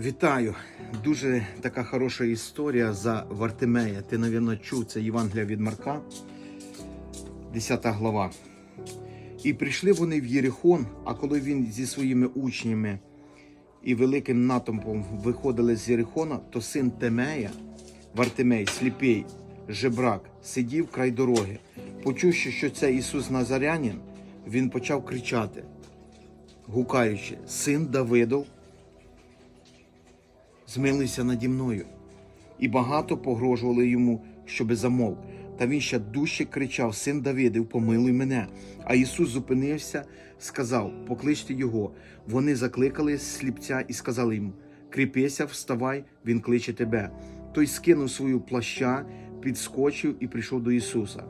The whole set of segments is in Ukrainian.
Вітаю! Дуже така хороша історія за Вартимея. Ти, мабуть, чув це Євангелія від Марка, 10 глава. І прийшли вони в Єрихон, а коли він зі своїми учнями і великим натовпом виходили з Єрихона, то син Темея, Вартимей, сліпий, жебрак, сидів край дороги. Почувши, що це Ісус Назарянин, він почав кричати, гукаючи: Син Давидов, змилися наді мною. І багато погрожували йому, щоби замовк. Та він ще дужче кричав: Син Давидів, помилуй мене. А Ісус зупинився, сказав: Покличте його. Вони закликали сліпця і сказали йому: Кріпися, вставай, він кличе тебе. Той скинув свою плаща, підскочив і прийшов до Ісуса.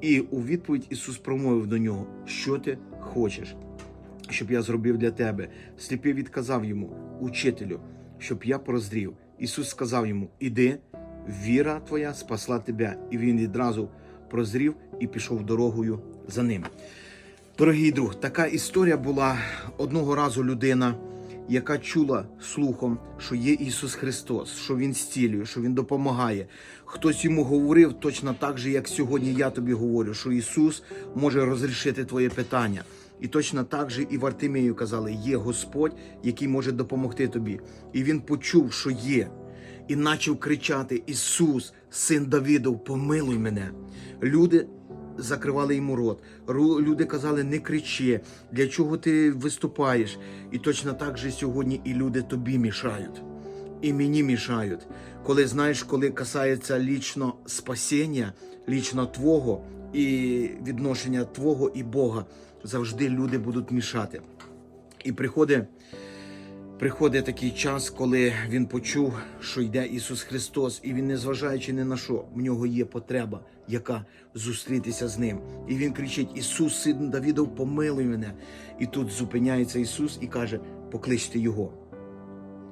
І у відповідь Ісус промовив до нього: Що ти хочеш? щоб я зробив для тебе. Сліпий відказав йому, учителю, щоб я прозрів. Ісус сказав йому: Іди, віра твоя спасла тебе. І він відразу прозрів і пішов дорогою за ним. Дорогий друг, така історія була одного разу людина, яка чула слухом, що є Ісус Христос, що Він зцілює, що Він допомагає. Хтось йому говорив точно так же, як сьогодні я тобі говорю, що Ісус може розрішити твоє питання. І точно так же і Вартимію казали, є Господь, який може допомогти тобі. І він почув, що є, і почав кричати: Ісус, син Давидов, помилуй мене. Люди закривали йому рот. Люди казали, не кричи, для чого ти виступаєш? І точно так же сьогодні і люди тобі мішають. І мені мішають. Коли знаєш, коли касається лічно спасіння, лічно Твого і відношення Твого і Бога, завжди люди будуть мішати. І приходить, приходить такий час, коли він почув, що йде Ісус Христос, і він, незважаючи ні на що, в нього є потреба, яка зустрітися з ним. І він кричить: Ісус, син Давідов, помилуй мене. І тут зупиняється Ісус і каже: покличте Його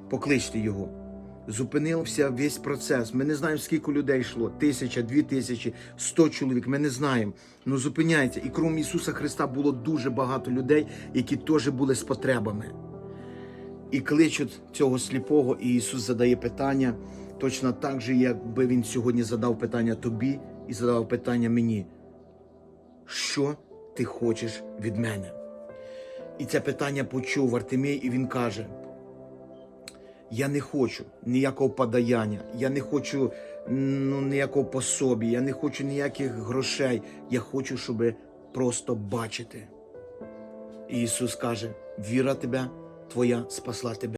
покличте його. Зупинився весь процес. Ми не знаємо, скільки людей йшло: тисяча, дві тисячі, сто чоловік. Ми не знаємо. Ну зупиняється. І крім Ісуса Христа було дуже багато людей, які теж були з потребами. І кличуть цього сліпого, і Ісус задає питання точно так же, якби Він сьогодні задав питання тобі і задав питання мені. Що ти хочеш від мене? І це питання почув Артемій, і він каже: я не хочу ніякого подаяння, я не хочу ну, ніякого пособі, я не хочу ніяких грошей. Я хочу, щоб просто бачити. І Ісус каже: віра тебе, твоя спасла тебе.